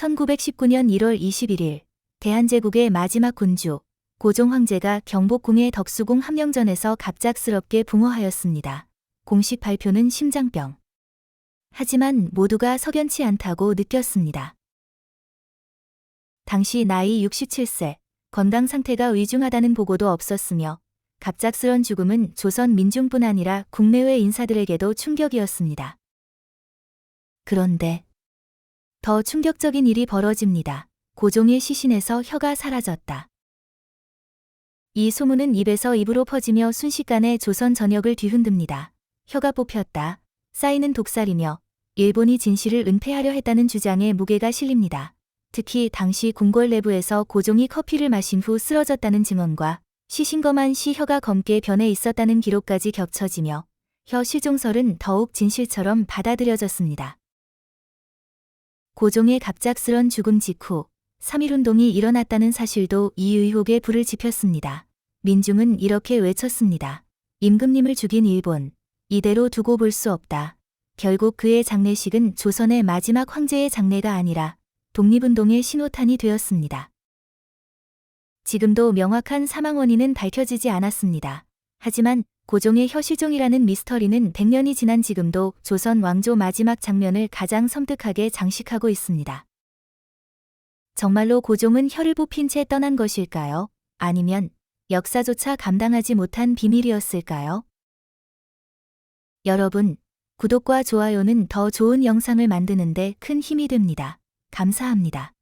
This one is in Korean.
1919년 1월 21일 대한제국의 마지막 군주 고종 황제가 경복궁의 덕수궁 함령전에서 갑작스럽게 붕어하였습니다. 공식 발표는 심장병. 하지만 모두가 석연치 않다고 느꼈습니다. 당시 나이 67세, 건강 상태가 위중하다는 보고도 없었으며 갑작스런 죽음은 조선 민중뿐 아니라 국내외 인사들에게도 충격이었습니다. 그런데 더 충격적인 일이 벌어집니다. 고종의 시신에서 혀가 사라졌다. 이 소문은 입에서 입으로 퍼지며 순식간에 조선 전역을 뒤흔듭니다. 혀가 뽑혔다. 쌓이는 독살이며 일본이 진실을 은폐하려 했다는 주장에 무게가 실립니다. 특히 당시 궁궐 내부에서 고종이 커피를 마신 후 쓰러졌다는 증언과 시신검한 시 혀가 검게 변해 있었다는 기록까지 겹쳐지며 혀 실종설은 더욱 진실처럼 받아들여졌습니다. 고종의 갑작스런 죽음 직후 3.1운동이 일어났다는 사실도 이 의혹에 불을 지폈습니다. 민중은 이렇게 외쳤습니다. 임금님을 죽인 일본, 이대로 두고 볼 수 없다. 결국 그의 장례식은 조선의 마지막 황제의 장례가 아니라 독립운동의 신호탄이 되었습니다. 지금도 명확한 사망 원인은 밝혀지지 않았습니다. 하지만 고종의 혀시종이라는 미스터리는 100년이 지난 지금도 조선 왕조 마지막 장면을 가장 섬뜩하게 장식하고 있습니다. 정말로 고종은 혀를 뽑힌 채 떠난 것일까요? 아니면 역사조차 감당하지 못한 비밀이었을까요? 여러분, 구독과 좋아요는 더 좋은 영상을 만드는데 큰 힘이 됩니다. 감사합니다.